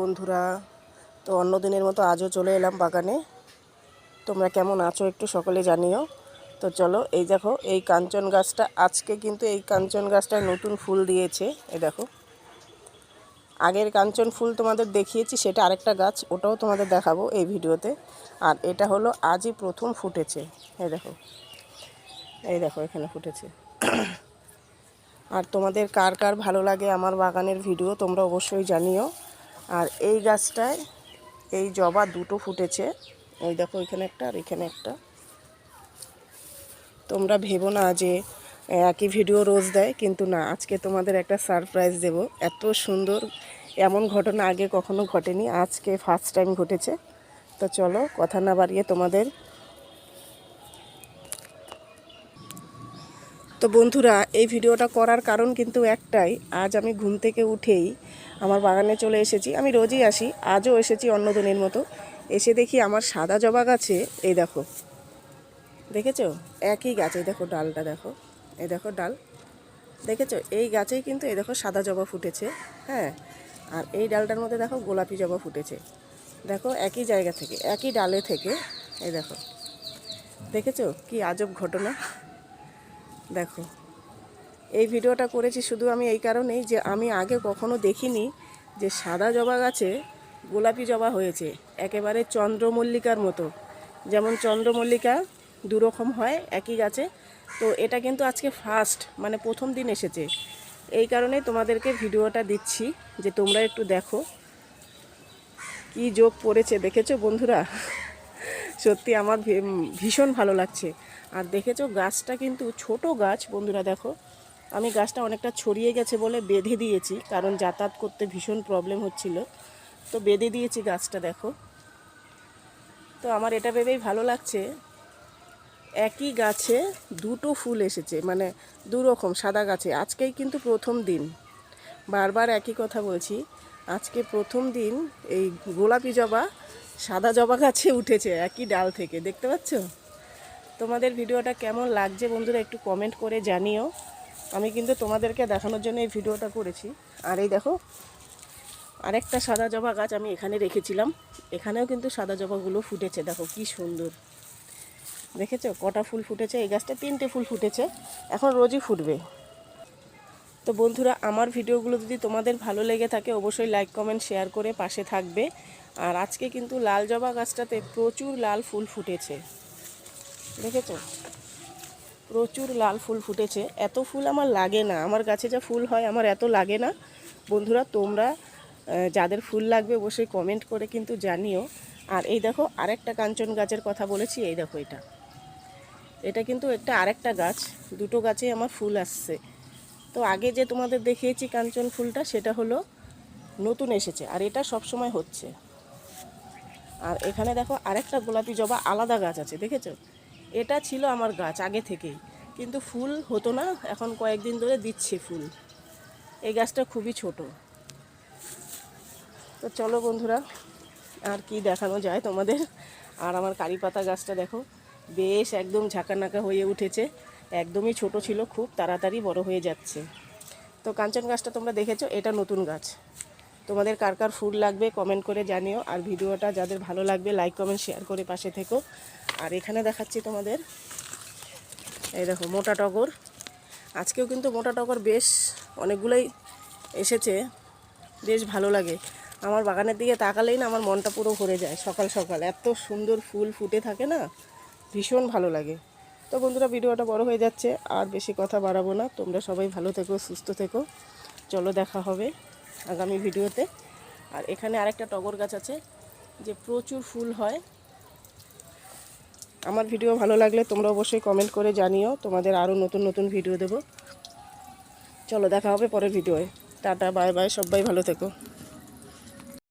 বন্ধুরা। তো অন্য দিনের মতো আজও চলে এলাম বাগানে। তোমরা কেমন আছো একটু সকলে জানিও। তো চলো, এই দেখো, এই কাঞ্চন গাছটা আজকে কিন্তু এই কাঞ্চন গাছটা নতুন ফুল দিয়েছে। এই দেখো, আগের কাঞ্চন ফুল তোমাদের দেখিয়েছি, সেটা আরেকটা গাছ, ওটাও তোমাদের দেখাবো এই ভিডিওতে। আর এটা হলো আজই প্রথম ফুটেছে। এই দেখো এই দেখো, এখানে ফুটেছে। আর তোমাদের কার কার ভালো লাগে আমার বাগানের ভিডিও, তোমরা অবশ্যই জানিও। আর এই গাছটায় এই জবা দুটো ফুটেছে। ওই দেখো এখানে একটা আর এখানে একটা। তোমরা ভেবো না যে একই ভিডিও রোজ দেয়, কিন্তু না, আজকে তোমাদের একটা সারপ্রাইজ দেব। এত সুন্দর, এমন ঘটনা আগে কখনো ঘটেনি, আজকে ফার্স্ট টাইম ঘটেছে। তো চলো, কথা না বাড়িয়ে তোমাদের। তো বন্ধুরা, এই ভিডিওটা করার কারণ কিন্তু একটাই, আজ আমি ঘুম থেকে উঠেই আমার বাগানে চলে এসেছি। আমি রোজই আসি, আজও এসেছি অন্য দিনের মতো। এসে দেখি আমার সাদা জবা গাছে, এই দেখো। দেখেছ? একই গাছে দেখো ডালটা দেখো। এই দেখো ডাল। দেখেছ? এই গাছেই কিন্তু এই দেখো সাদা জবা ফুটেছে হ্যাঁ? আর এই ডালটার মধ্যে দেখো গোলাপি জবা ফুটেছে। দেখো একই জায়গা থেকে, একই ডালে থেকে, এই দেখো। দেখেছ? কি আজব ঘটনা। দেখো। এই ভিডিওটা করেছি শুধু আমি এই কারণেই যে আমি আগে কখনো দেখিনি যে সাদা জবা গাছে গোলাপি জবা হয়েছে, একেবারে চন্দ্রমল্লিকার মতো। যেমন চন্দ্রমল্লিকা দুরকম হয় একই গাছে। তো এটা কিন্তু আজকে ফার্স্ট মানে প্রথম দিন এসেছে। এই কারণে তোমাদেরকে ভিডিওটা দিচ্ছি যে তোমরা একটু দেখো। কি যোগ পড়েছে, দেখেছ বন্ধুরা? সত্যি আমার ভীষণ ভালো লাগছে। আর দেখেছ গাছটা কিন্তু ছোট গাছ বন্ধুরা দেখো। আমি গাছটা অনেকটা ছড়িয়ে গেছে বলে বেঁধে দিয়েছি, কারণ যাতায়াত করতে ভীষণ প্রবলেম হচ্ছিল। তো বেঁধে দিয়েছি গাছটা, দেখো। তো আমার এটা ভেবেই ভালো লাগছে, একই গাছে দুটো ফুল এসেছে মানে দু রকম সাদা গাছে। আজকেই কিন্তু প্রথম দিন। বারবার একই কথা বলছি, আজকে প্রথম দিন এই গোলাপি জবা, সাদা জবা গাছে উঠেছে একই ডাল থেকে। দেখতে পাচ্ছ? তোমাদের ভিডিওটা কেমন লাগছে বন্ধুরা একটু কমেন্ট করে জানিও। আমি কিন্তু তোমাদেরকে দেখানোর জন্য এই ভিডিওটা করেছি। আর এই দেখো, আরেকটা সাদা জবা গাছ আমি এখানে রেখেছিলাম। এখানেও কিন্তু সাদা জবাগুলো ফুটেছে, দেখো কি সুন্দর। দেখেছ? কটা ফুল ফুটেছে? এই গাছটা তিনটে ফুল ফুটেছে। এখন রোজই ফুটবে। তো বন্ধুরা, আমার ভিডিওগুলো যদি তোমাদের ভালো লেগে থাকে, অবশ্যই লাইক কমেন্ট শেয়ার করে পাশে থাকবে। আর আজকে কিন্তু লাল জবা গাছটাতে প্রচুর লাল ফুল ফুটেছে। দেখেছ? প্রচুর লাল ফুল ফুটেছে। এত ফুল আমার লাগে না। আমার গাছে যা ফুল হয়, আমার এত লাগে না। বন্ধুরা, তোমরা যাদের ফুল লাগবে অবশ্যই কমেন্ট করে কিন্তু জানিও। আর এই দেখো, আরেকটা কাঞ্চন গাছের কথা বলেছি, এই দেখো এটা। এটা কিন্তু একটা আরেকটা গাছ। দুটো গাছে আমার ফুল আসছে। তো আগে যে তোমাদের দেখিয়েছি কাঞ্চন ফুলটা, সেটা হলো নতুন এসেছে। আর এটা সব সময় হচ্ছে। আর এখানে দেখো, আরেকটা গোলাপি জবা আলাদা গাছ আছে, দেখেছ? এটা ছিল আমার গাছ আগে থেকেই। কিন্তু ফুল হতো না, এখন কয়েকদিন ধরে দিচ্ছে ফুল। এই গাছটা খুবই ছোট। তো চলো বন্ধুরা, আর কি দেখানো যায় তোমাদের? আর আমার কারি পাতা গাছটা দেখো, বেশ একদম ঝাঁকানাকা হয়ে উঠেছে। একদমই ছোট ছিল, খুব তাড়াতাড়ি বড় হয়ে যাচ্ছে। তো কাঞ্চন গাছটা তোমরা দেখেছ, এটা নতুন গাছ। তোমাদের কার কার ফুল লাগবে কমেন্ট করে জানিও। আর ভিডিওটা যাদের ভালো লাগবে লাইক কমেন্ট শেয়ার করে পাশে থেকো। আর এখানে দেখাচ্ছি তোমাদের, এই দেখো, মোটা টগর। আজকেও কিন্তু মোটা টগর বেশ অনেকগুলোই এসেছে, বেশ ভালো লাগে। আমার বাগানের দিকে তাকালেই না আমার মনটা পুরো ভরে যায় সকাল সকাল। এত সুন্দর ফুল ফুটে থাকে না, ভীষণ ভালো লাগে। তো বন্ধুরা, ভিডিওটা বড় হয়ে যাচ্ছে, আর বেশি কথা বাড়াবো না। তোমরা সবাই ভালো থেকো, সুস্থ থেকো। চলো, দেখা হবে। আগামী ভিডিওতে। আর এখানে আরেকটা টগর গাছ আছে, যে প্রচুর ফুল হয়। আমার ভিডিও ভালো লাগলে তোমরা অবশ্যই কমেন্ট করে জানিও, তোমাদের আরও নতুন নতুন ভিডিও দেব। চলো দেখা হবে পরের ভিডিওয়ে। টাটা বাই বাই সবাই ভালো থেকো।